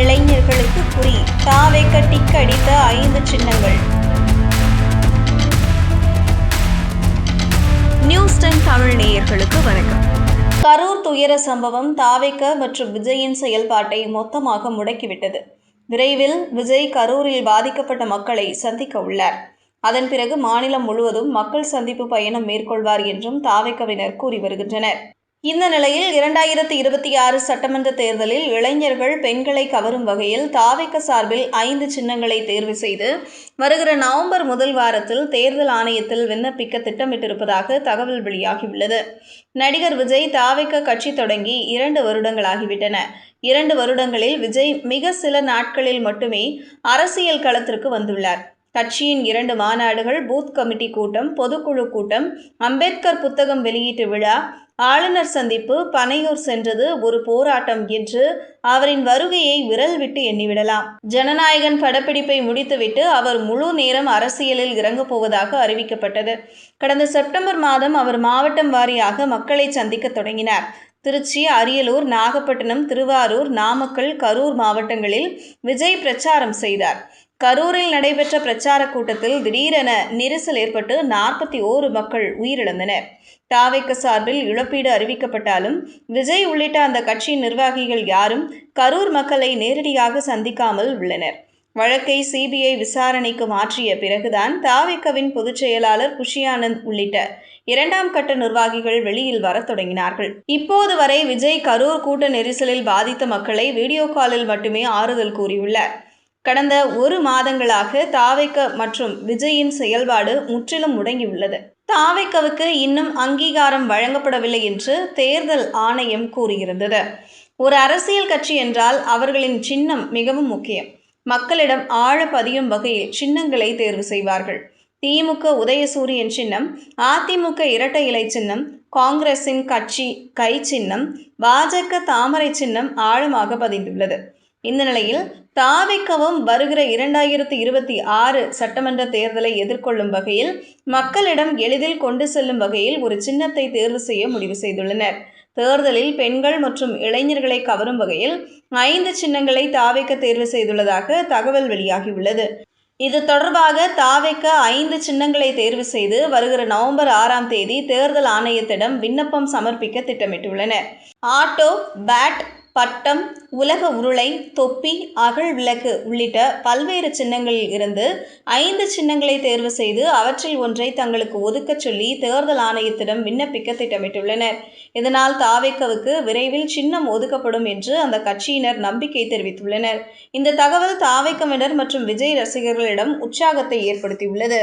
இளைஞர்களுக்கு குறி தாவேக்க டிக் அடித்த ஐந்து சின்னங்கள். நியூஸ் டென் தமிழ் நேயர்களுக்கு வணக்கம். கரூர் துயர சம்பவம் தாவேக்க மற்றும் விஜயின் செயல்பாட்டை மொத்தமாக முடக்கிவிட்டது. விரைவில் விஜய் கரூரில் பாதிக்கப்பட்ட மக்களை சந்திக்க உள்ளார். அதன் பிறகு மாநிலம் முழுவதும் மக்கள் சந்திப்பு பயணம் மேற்கொள்வார் என்றும் தாவேக்கவினர் கூறி வருகின்றனர். இந்த நிலையில் இரண்டாயிரத்தி இருபத்தி ஆறு சட்டமன்ற தேர்தலில் இளைஞர்கள் பெண்களை கவரும் வகையில் தாவேக்க சார்பில் ஐந்து சின்னங்களை தேர்வு செய்து வருகிற நவம்பர் முதல் வாரத்தில் தேர்தல் ஆணையத்தில் விண்ணப்பிக்க திட்டமிட்டிருப்பதாக தகவல் வெளியாகியுள்ளது. நடிகர் விஜய் தாவேக்க கட்சி தொடங்கி இரண்டு வருடங்களாகிவிட்டன. இரண்டு வருடங்களில் விஜய் மிக சில நாட்களில் மட்டுமே அரசியல் களத்திற்கு வந்துள்ளார். கட்சியின் இரண்டு மாநாடுகள் பூத் கமிட்டி கூட்டம் பொதுக்குழு கூட்டம் அம்பேத்கர் புத்தகம் வெளியீட்டு விழா ஆளுநர் சந்திப்பு பனையூர் சென்றது ஒரு போராட்டம் என்று அவரின் வருகையை விரல் விட்டு எண்ணிவிடலாம். ஜனநாயகன் படப்பிடிப்பை முடித்துவிட்டு அவர் முழு நேரம் அரசியலில் இறங்கப் போவதாக அறிவிக்கப்பட்டது. கடந்த செப்டம்பர் மாதம் அவர் மாவட்டம் வாரியாக மக்களை சந்திக்க தொடங்கினார். திருச்சி அரியலூர் நாகப்பட்டினம் திருவாரூர் நாமக்கல் கரூர் மாவட்டங்களில் விஜய் பிரச்சாரம் செய்தார். கரூரில் நடைபெற்ற பிரச்சார கூட்டத்தில் திடீரென நெரிசல் ஏற்பட்டு நாற்பத்தி ஓரு மக்கள் உயிரிழந்தனர். தாவேக்க சார்பில் இழப்பீடு அறிவிக்கப்பட்டாலும் விஜய் உள்ளிட்ட அந்த கட்சியின் நிர்வாகிகள் யாரும் கரூர் மக்களை நேரடியாக சந்திக்காமல் உள்ளனர். வழக்கை சிபிஐ விசாரணைக்கு மாற்றிய பிறகுதான் தாவிக்கவின் பொதுச் செயலாளர் குஷியானந்த் உள்ளிட்ட இரண்டாம் கட்ட நிர்வாகிகள் வெளியில் வரத் தொடங்கினார்கள். இப்போது வரை விஜய் கரூர் கூட்ட நெரிசலில் பாதித்த மக்களை வீடியோ காலில் மட்டுமே ஆறுதல் கூறியுள்ளார். கடந்த ஒரு மாதங்களாக தாவைக்க மற்றும் விஜயின் செயல்பாடு முற்றிலும் முடங்கியுள்ளது. தாவைக்கவுக்கு இன்னும் அங்கீகாரம் வழங்கப்படவில்லை என்று தேர்தல் ஆணையம் கூறியிருந்தது. ஒரு அரசியல் கட்சி என்றால் அவர்களின் சின்னம் மிகவும் முக்கியம். மக்களிடம் ஆழ பதியும் வகையில் சின்னங்களை தேர்வு செய்வார்கள். திமுக உதயசூரியன் சின்னம் அதிமுக இரட்டை இலை சின்னம் காங்கிரசின் கட்சி கை சின்னம் பாஜக தாமரை சின்னம் ஆழமாக பதிந்துள்ளது. இந்த நிலையில் தாவிக்கவும் வருகிற இரண்டாயிரத்தி இருபத்தி ஆறு சட்டமன்ற தேர்தலை எதிர்கொள்ளும் வகையில் மக்களிடம் எளிதில் கொண்டு செல்லும் வகையில் ஒரு சின்னத்தை தேர்வு செய்ய முடிவு செய்துள்ளனர். தேர்தலில் பெண்கள் மற்றும் இளைஞர்களை கவரும் வகையில் ஐந்து சின்னங்களை தாவைக்க தேர்வு செய்துள்ளதாக தகவல் வெளியாகியுள்ளது. இது தொடர்பாக தாவைக்க ஐந்து சின்னங்களை தேர்வு செய்து வருகிற நவம்பர் ஆறாம் தேதி தேர்தல் ஆணையத்திடம் விண்ணப்பம் சமர்ப்பிக்க திட்டமிட்டுள்ளனர். ஆட்டோ பேட் பட்டம் உலக உருளை தொப்பி அகழ் விளக்கு உள்ளிட்ட பல்வேறு சின்னங்களில் இருந்து ஐந்து சின்னங்களை தேர்வு செய்து அவற்றில் ஒன்றை தங்களுக்கு ஒதுக்கச் சொல்லி தேர்தல் ஆணையத்திடம் விண்ணப்பிக்க திட்டமிட்டுள்ளனர். இதனால் தாவேக்கவுக்கு விரைவில் சின்னம் ஒதுக்கப்படும் என்று அந்த கட்சியினர் நம்பிக்கை தெரிவித்துள்ளனர். இந்த தகவல் தாவேக்கவினர் மற்றும் விஜய் ரசிகர்களிடம் உற்சாகத்தை ஏற்படுத்தியுள்ளது.